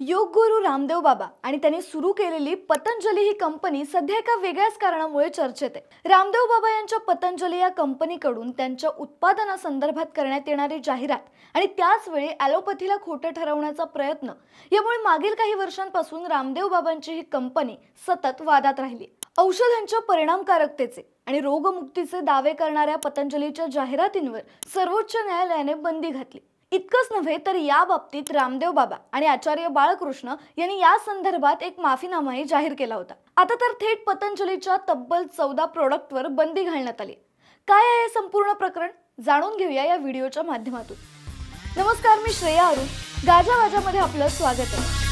योग गुरु रामदेव बाबा आणि त्यांनी सुरू केलेली पतंजली ही कंपनी सध्या एका वेगळ्याच कारणामुळे चर्चेत आहे. रामदेव बाबा यांच्या पतंजली या कंपनीकडून त्यांच्या उत्पादनासंदर्भात करण्यात येणारी जाहिरात आणि त्याच वेळी ॲलोपॅथीला खोटं ठरवण्याचा प्रयत्न यामुळे मागील काही वर्षांपासून रामदेव बाबांची ही कंपनी सतत वादात राहिली औषधांच्या परिणामकारकतेचे आणि रोगमुक्तीचे दावे करणाऱ्या पतंजलीच्या जाहिरातींवर सर्वोच्च न्यायालयाने बंदी घातली. इतकंच नव्हे तर या बाबतीत रामदेव बाबा आणि आचार्य बाळकृष्ण यांनी या संदर्भात एक माफीनामाही जाहीर केला होता. आता तर थेट पतंजलीच्या तब्बल चौदा प्रोडक्टवर बंदी घालण्यात आली काय आहे हे संपूर्ण प्रकरण? जाणून घेऊया या व्हिडिओच्या माध्यमातून. नमस्कार मी श्रेया अरुण. गाजा वाजामध्ये आपलं स्वागत आहे.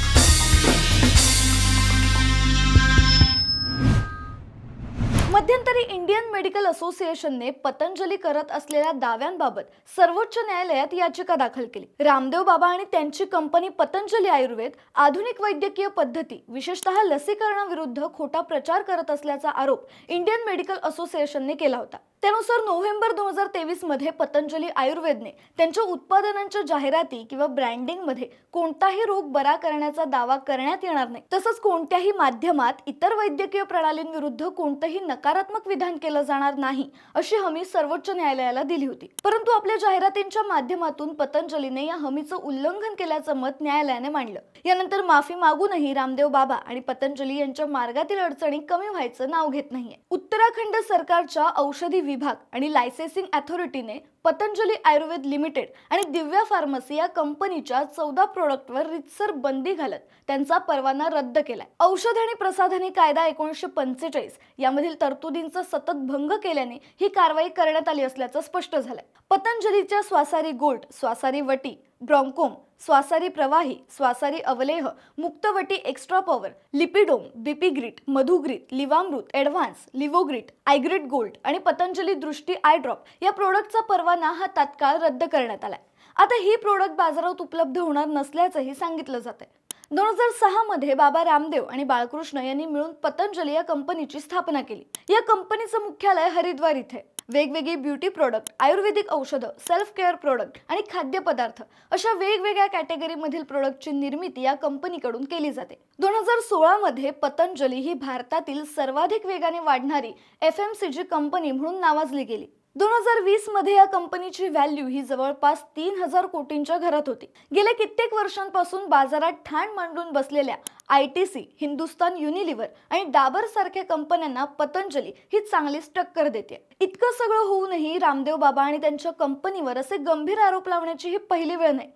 तरी इंडियन मेडिकल असोसिएशनने पतंजली करत असलेल्या दाव्यांबाबत सर्वोच्च न्यायालयात याचिका दाखल केली. रामदेव बाबा आणि त्यांची कंपनी पतंजली आयुर्वेद आधुनिक वैद्यकीय पद्धती विशेषतः लसीकरणाविरुद्ध खोटा प्रचार करत असल्याचा आरोप इंडियन मेडिकल असोसिएशनने केला होता. त्यानुसार नोव्हेंबर दोन हजार तेवीसमध्ये पतंजली आयुर्वेदने त्यांच्या उत्पादनांच्या जाहिराती किंवा ब्रँडिंगमध्ये कोणताही रोग बरा करण्याचा दावा करण्यात येणार नाही. तसंच कोणत्याही माध्यमात इतर वैद्यकीय प्रणालींविरुद्ध कोणतंही नकारात्मक विधान केलं जाणार नाही अशी हमी सर्वोच्च न्यायालयाला दिली होती. परंतु आपल्या जाहिरातींच्या माध्यमातून पतंजलीने या हमीचं उल्लंघन केल्याचं मत न्यायालयाने मांडलं. यानंतर माफी मागूनही रामदेव बाबा आणि पतंजली यांच्या मार्गातील अडचणी कमी व्हायचं नाव घेत नाहीये. उत्तराखंड सरकारच्या औषधी विभाग आणि लायसेन्सिंग अथॉरिटीने पतंजली आयुर्वेद लिमिटेड आणि दिव्या फार्मसी या कंपनीच्या चौदा प्रोडक्टवर रितसर बंदी घालत त्यांचा परवाना रद्द केलाय. औषध आणि प्रसाधनी कायदा एकोणीसशे पंचेचाळीस यामधील तरतुदींचा सतत भंग केल्याने ही कारवाई करण्यात आली असल्याचं स्पष्ट झालंय. पतंजलीच्या स्वासारी गोल्ड स्वासारी वटी Bronchom Swasari Pravahi Swasari Avaleh Muktavati extra power Lipidom BPgrit Madhugrit Livamrit advance Livogrit Eyegrit gold आणि पतंजली दृष्टी आय ड्रॉप या प्रोडक्टचा परवाना हा तात्काळ रद्द करण्यात आलाय. आता ही प्रोडक्ट बाजारात उपलब्ध होणार नसल्याचंही सांगितलं जात आहे दोन हजार सहा मध्ये बाबा रामदेव आणि बाळकृष्ण यांनी मिळून पतंजली या कंपनीची स्थापना केली. या कंपनीचं मुख्यालय हरिद्वार इथे. वेगवेगळी ब्युटी प्रोडक्ट आयुर्वेदिक औषधं सेल्फ केअर प्रोडक्ट आणि खाद्यपदार्थ अशा वेगवेगळ्या कॅटेगरीमधील प्रोडक्टची निर्मिती या कंपनीकडून केली जाते. दोन हजार सोळामध्ये पतंजली ही भारतातील सर्वाधिक वेगाने वाढणारी F M C G company म्हणून नावाजली गेली. दोन हजार वीसमध्ये या कंपनीची व्हॅल्यू ही जवळपास तीन हजार कोटींच्या घरात होती. गेल्या कित्येक वर्षांपासून बाजारात ठाण मांडून बसलेल्या I T C Hindustan Unilever आणि डाबर सारख्या कंपन्यांना पतंजली ही चांगलीच टक्कर देते. इतकं सगळं होऊनही रामदेव बाबा आणि त्यांच्या कंपनीवर असे गंभीर आरोप लावण्याची ही पहिली वेळ नाही.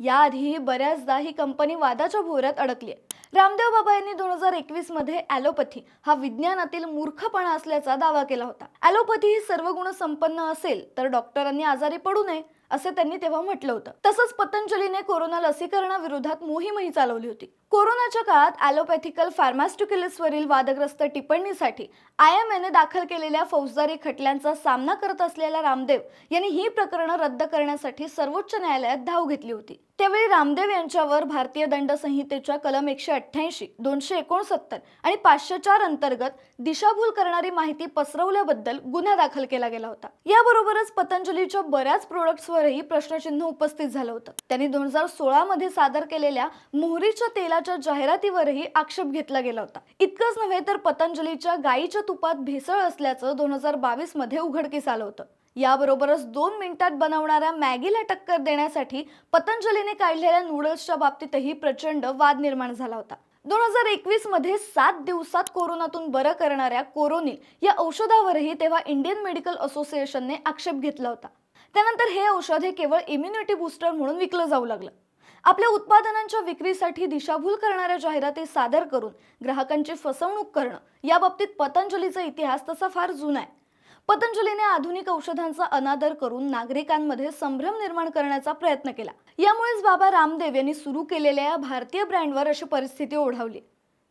याआधीही बऱ्याचदा ही कंपनी वादाच्या भोवऱ्यात अडकली आहे रामदेव बाबा यांनी दोन हजार एकवीसमध्ये ॲलोपॅथी हा विज्ञानातील मूर्खपणा असल्याचा दावा केला होता. ॲलोपॅथी ही सर्व गुण संपन्न असेल तर डॉक्टरांनी आजारी पडू नये. असे त्यांनी तेव्हा म्हटलं होतं. तसंच पतंजलीने कोरोना लसीकरणाविरोधात मोहीमही चालवली होती. कोरोनाच्या काळात ॲलोपॅथिकल फार्मास्युटिकलिसवरील वादग्रस्त टिप्पणीसाठी आय एम एने दाखल केलेल्या फौजदारी खटल्यांचा सामना करत असलेला रामदेव यांनी ही प्रकरणं रद्द करण्यासाठी सर्वोच्च न्यायालयात धाव घेतली होती. त्यावेळी रामदेव यांच्यावर भारतीय दंड संहितेच्या कलम एकशे अठ्ठ्याऐंशी दोनशे एकोणसत्तर आणि पाचशे चार अंतर्गत दिशाभूल करणारी माहिती पसरवल्याबद्दल गुन्हा दाखल केला गेला होता. याबरोबरच पतंजलीच्या बऱ्याच प्रोडक्ट्सवर प्रोडक्ट्सवरही प्रश्नचिन्ह उपस्थित झालं होतं. त्यांनी दोन हजार सोळा मध्ये सादर केलेल्या मोहरीच्या तेलाच्या जाहिरातीवरही आक्षेप घेतला गेला होता. इतकंच नव्हे तर पतंजलीच्या गायीच्या तुपात भेसळ असल्याचं दोन हजार बावीसमध्ये उघडकीस आलं होतं. याबरोबरच दोन मिनिटात बनवणाऱ्या मॅगीला टक्कर देण्यासाठी पतंजलीने काढलेल्या नूडल्सच्या बाबतीतही प्रचंड वाद निर्माण झाला होता. दोन हजार एकवीसमध्ये सात दिवसात कोरोनातून बरं करणाऱ्या कोरोनिल या औषधावरही तेव्हा इंडियन मेडिकल असोसिएशनने आक्षेप घेतला होता. त्यानंतर हे औषध हे केवळ इम्युनिटी बूस्टर म्हणून विकलं जाऊ लागलं. आपल्या उत्पादनांच्या विक्रीसाठी दिशाभूल करणाऱ्या जाहिराती सादर करून ग्राहकांची फसवणूक करणं याबाबतीत पतंजलीचा इतिहास तसा फार जुना आहे. पतंजलीने आधुनिक औषधांचा अनादर करून नागरिकांमध्ये संभ्रम निर्माण करण्याचा प्रयत्न केला. यामुळेच बाबा रामदेव यांनी सुरू केलेल्या या भारतीय ब्रँडवर अशी परिस्थिती ओढावली.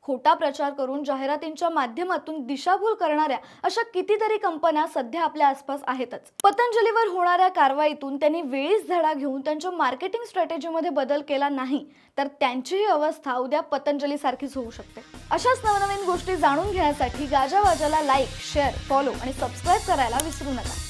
खोटा प्रचार करून जाहिरातींच्या माध्यमातून दिशाभूल करणाऱ्या अशा कितीतरी कंपन्या सध्या आपल्या आसपास आहेतच. पतंजलीवर होणाऱ्या कारवाईतून त्यांनी वेळीच धडा घेऊन त्यांच्या मार्केटिंग स्ट्रॅटेजीमध्ये बदल केला नाही तर त्यांचीही अवस्था उद्या पतंजली सारखीच होऊ शकते. अशाच नवनवीन गोष्टी जाणून घेण्यासाठी गाजावाजाला लाईक शेअर फॉलो आणि सबस्क्राईब करायला विसरू नका.